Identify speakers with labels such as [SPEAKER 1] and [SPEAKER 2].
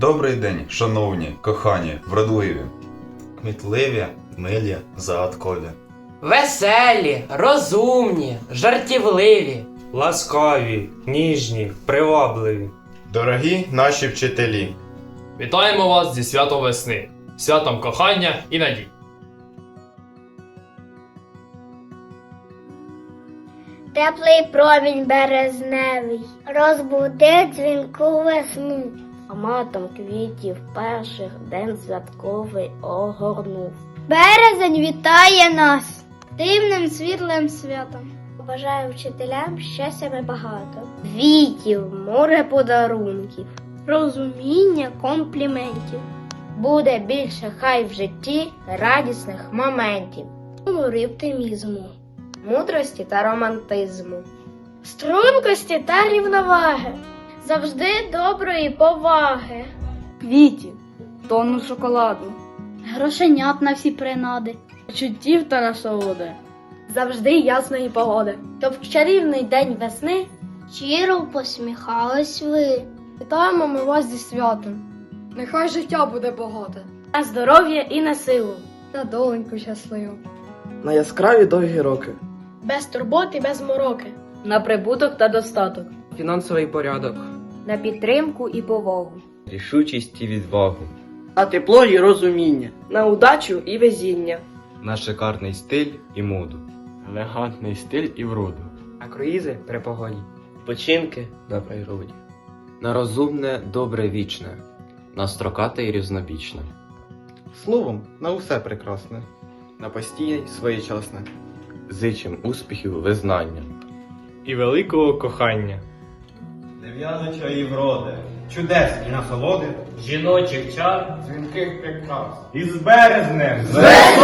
[SPEAKER 1] Добрий день, шановні, кохані, вродливі.
[SPEAKER 2] Кмітливі, милі, загадкові.
[SPEAKER 3] Веселі, розумні, жартівливі.
[SPEAKER 4] ласкаві, ніжні, привабливі.
[SPEAKER 2] Дорогі наші вчителі,
[SPEAKER 5] Вітаємо вас зі святом весни, святом кохання і надій.
[SPEAKER 6] Теплий промінь березневий розбудив дзвінку весну. Ароматом квітів перших день святковий огорнув. Березень вітає нас дивним світлим святом. Бажаю вчителям щастя багато. Квітів, море подарунків, розуміння компліментів. Буде більше хай в житті радісних моментів, і оптимізму мудрості та романтизму, стрункості та рівноваги, завжди доброї поваги,
[SPEAKER 7] квітів, тонну шоколаду,
[SPEAKER 6] грошенят на всі принади,
[SPEAKER 7] почуттів та насолоди.
[SPEAKER 6] завжди ясної погоди. Щоб в чарівний день весни щиро посміхались ви.
[SPEAKER 7] Вітаємо ми вас зі святом. Нехай життя буде багате,
[SPEAKER 6] На здоров'я і на силу,
[SPEAKER 7] та доленьку щасливу.
[SPEAKER 8] на яскраві довгі роки,
[SPEAKER 6] без турботи, без мороки,
[SPEAKER 7] На прибуток та достаток.
[SPEAKER 8] фінансовий порядок,
[SPEAKER 7] На підтримку і повагу.
[SPEAKER 9] рішучість і відвагу,
[SPEAKER 8] на тепло і розуміння, на удачу і везіння,
[SPEAKER 9] на шикарний стиль і моду, елегантний стиль і вроду,
[SPEAKER 8] на круїзи при погоді, починки на природі.
[SPEAKER 9] на розумне, добре вічне, на строкате і різнобічне,
[SPEAKER 2] словом, на усе прекрасне, на постійне своєчасне.
[SPEAKER 9] зичим успіхів, визнання.
[SPEAKER 4] І великого кохання.
[SPEAKER 2] Нев'язочої і вроде, чудесні насолоди,
[SPEAKER 5] Жіночих чар
[SPEAKER 2] дзвінких прикрас. з березнем!
[SPEAKER 10] Сяють